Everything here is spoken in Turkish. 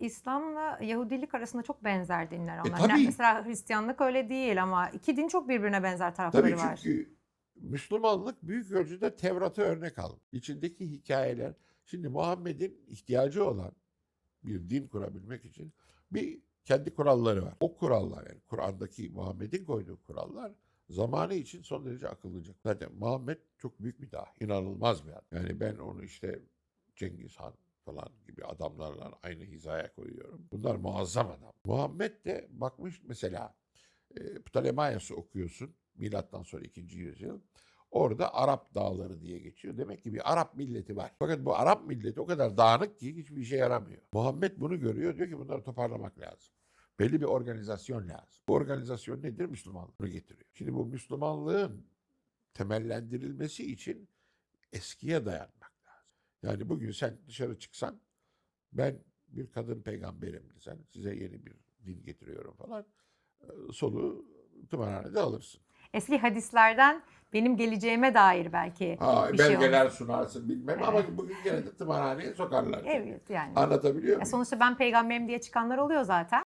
İslam'la Yahudilik arasında çok benzer dinler onlar. tabii. Mesela Hristiyanlık öyle değil ama iki din çok birbirine benzer tarafları Tabii var. çünkü Müslümanlık büyük ölçüde Tevrat'ı örnek aldı. İçindeki hikayeler, şimdi Muhammed'in ihtiyacı olan bir din kurabilmek için bir kendi kuralları var. O kurallar yani Kur'an'daki Muhammed'in koyduğu kurallar zamanı için son derece akıllıca. Zaten Muhammed çok büyük bir daha, inanılmaz bir adam. Yani ben onu işte Cengiz Han falan gibi adamlarla aynı hizaya koyuyorum. Bunlar muazzam adam. Muhammed de bakmış mesela e, Ptolemaios'u okuyorsun. Milattan sonra 2. yüzyıl. Orada Arap dağları diye geçiyor. Demek ki bir Arap milleti var. Fakat bu Arap milleti o kadar dağınık ki hiçbir işe yaramıyor. Muhammed bunu görüyor. Diyor ki bunları toparlamak lazım. Belli bir organizasyon lazım. Bu organizasyon nedir? Müslümanlık. Bunu getiriyor. Şimdi bu Müslümanlığın temellendirilmesi için eskiye lazım. Yani bugün sen dışarı çıksan ben bir kadın peygamberim desen size yeni bir din getiriyorum falan e, soluğu tımarhanede alırsın. Eski hadislerden benim geleceğime dair belki Ha, bir şey belgeler olmuş. sunarsın bilmem ama bugün gene de tımarhaneye sokarlar. Evet yani. Anlatabiliyor muyum? sonuçta ben peygamberim diye çıkanlar oluyor zaten.